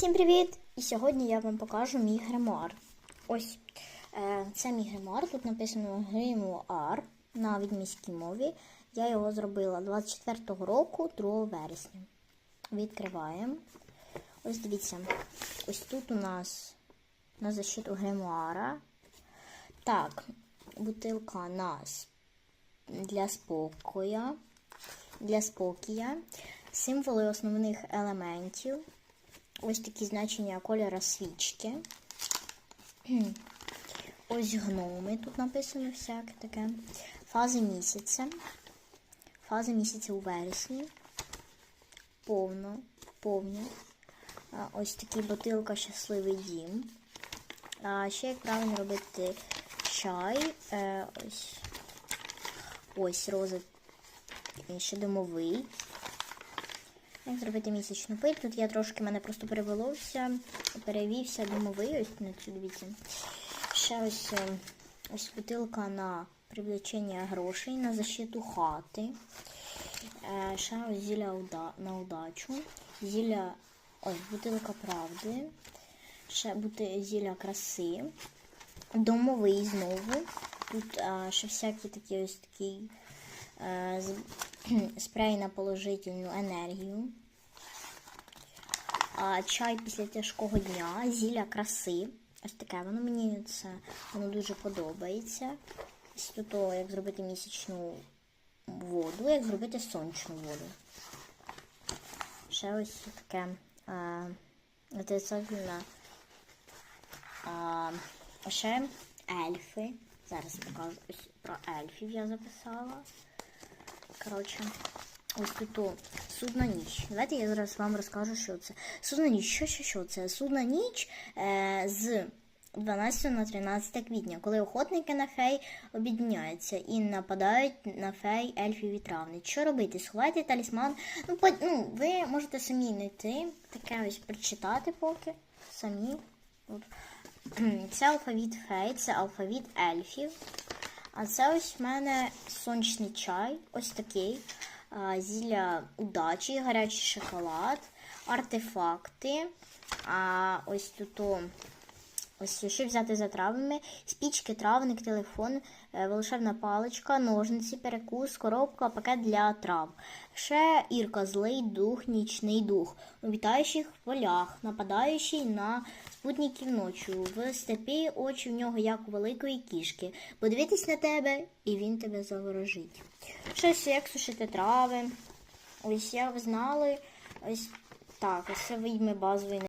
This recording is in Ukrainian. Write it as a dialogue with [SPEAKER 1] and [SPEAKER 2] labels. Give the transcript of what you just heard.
[SPEAKER 1] Всім привіт! І сьогодні я вам покажу мій гримуар. Ось е, це мій гримуар. Тут написано гримуар на відміській мові. Я його зробила 24-го року, 2 вересня. Відкриваємо. Ось дивіться. Ось тут у нас на защиту гримуара. Так, бутилка нас для спокою. Для спокія. Символи основних елементів. Ось такі значення кольора свічки. Ось гноми тут написано всяке таке. Фази місяця. Фази місяця у вересні. Повно, повно. Ось такі бутилка щасливий дім. А ще як правильно робити чай. Е, ось ось роза ще домовий. Як зробити місячну пиль? Тут я трошки мене просто перевелося, перевівся домовий, ось на цю дивіться. Ще ось е, ось бутилка на привлечення грошей, на защиту хати. Е, Ще ось зілля на удачу. Зілля, ось бутилка правди. Ще бути зілля краси. Домовий знову. Тут е, ще всякі такі ось такі спрей на положительну енергію. Чай після тяжкого дня, зілля краси. Ось таке воно мені це воно дуже подобається. Ось тут, о, як зробити місячну воду, як зробити сонячну воду. Ще ось таке отрицательне. Ще ельфи. Зараз покажу ось про ельфів я записала. Коротше, ось тут судна ніч. Давайте я зараз вам розкажу, що це. Судна ніч, що, що, що це? Судна ніч е, з 12 на 13 квітня, коли охотники на фей об'єдняються і нападають на фей ельфів і травниць. Що робити? Сховайте талісман. Ну, по, ну, ви можете самі знайти, таке ось прочитати поки. Самі. Це алфавіт фей, це алфавіт ельфів. А це ось в мене сонячний чай, ось такий. Зілля удачі, гарячий шоколад, артефакти. А ось тут о, ось що взяти за травами, спічки, травник, телефон, е, волшебна паличка, ножниці, перекус, коробка, пакет для трав. Ще Ірка, злий дух, нічний дух, у вітаючих полях, нападаючий на спутників ночі. В степі очі в нього, як у великої кішки. Подивитись на тебе, і він тебе заворожить. Щось як сушити трави. Ось як знали, ось так, ось це вийме базовий